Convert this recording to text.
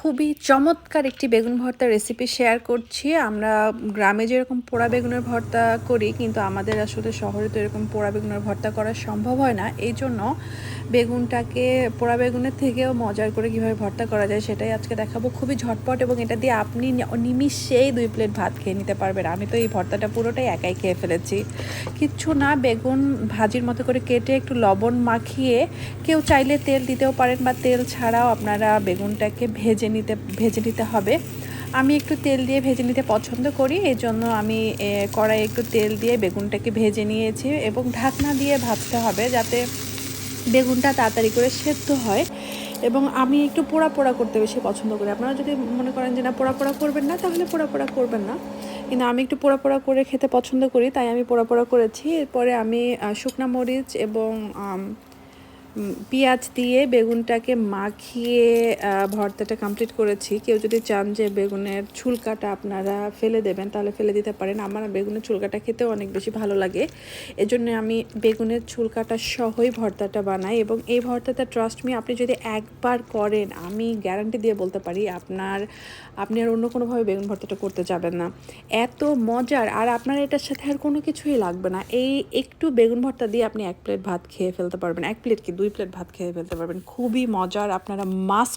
খুবই চমৎকার একটি বেগুন ভর্তার রেসিপি শেয়ার করছি। আমরা গ্রামে যেরকম পোড়া বেগুনের ভর্তা করি, কিন্তু আমাদের আসলে শহরে তো এরকম পোড়া বেগুনের ভর্তা করা সম্ভব হয় না। এই জন্য বেগুনটাকে, পোড়া বেগুনের থেকেও মজার করে কীভাবে ভর্তা করা যায় সেটাই আজকে দেখাবো। খুবই ঝটপট এবং এটা দিয়ে আপনি নিমিষেই দুই প্লেট ভাত খেয়ে নিতে পারবেন। আমি তো এই ভর্তাটা পুরোটাই একাই খেয়ে ফেলেছি। কিচ্ছু না, বেগুন ভাজির মতো করে কেটে একটু লবণ মাখিয়ে কেউ চাইলে তেল দিতেও পারেন বা তেল ছাড়াও আপনারা বেগুনটাকে ভেজে নিতে ভেজে নিতে হবে। আমি একটু তেল দিয়ে ভেজে নিতে পছন্দ করি এই জন্য আমি এ, কড়াইয়ে একটু তেল দিয়ে বেগুনটাকে ভেজে নিয়েছি এবং ঢাকনা দিয়ে ভাজতে হবে যাতে বেগুনটা তাড়াতাড়ি করে সেদ্ধ হয়। এবং আমি একটু পোড়া পোড়া করতে বেশি পছন্দ করি। আপনারা যদি মনে করেন যে না পোড়া পোড়া করবেন না তাহলে পোড়া পোড়া করবেন না। কিন্তু আমি একটু পোড়া পোড়া করে খেতে পছন্দ করি তাই আমি পোড়া পোড়া করেছি। এরপরে আমি শুকনা মরিচ এবং পেঁয়াজ দিয়ে বেগুনটাকে মাখিয়ে ভর্তাটা কমপ্লিট করেছি। কেউ যদি চান যে বেগুনের ছুলকাটা আপনারা ফেলে দেবেন, তাহলে ফেলে দিতে পারেন। আমার বেগুনের ছুলকাটা খেতেও অনেক বেশি ভালো লাগে। এজন্য আমি বেগুনের ছুলকাটা সহই ভর্তাটা বানাই এবং এই ভর্তাটা ট্রাস্ট মি আপনি যদি একবার করেন, আমি গ্যারান্টি দিয়ে বলতে পারি, আপনার, আপনি আর অন্য কোনোভাবে বেগুন ভর্তাটা করতে যাবেন না। এত মজার, আর আপনার এটার সাথে আর কোনো কিছুই লাগবে না। এই একটু বেগুন ভর্তা দিয়ে আপনি এক প্লেট ভাত খেয়ে ফেলতে পারবেন। এক প্লেট কি? দুই প্লেট ভাত খেয়ে ফেলতে পারবেন। খুবই মজার আপনারা মাস্ট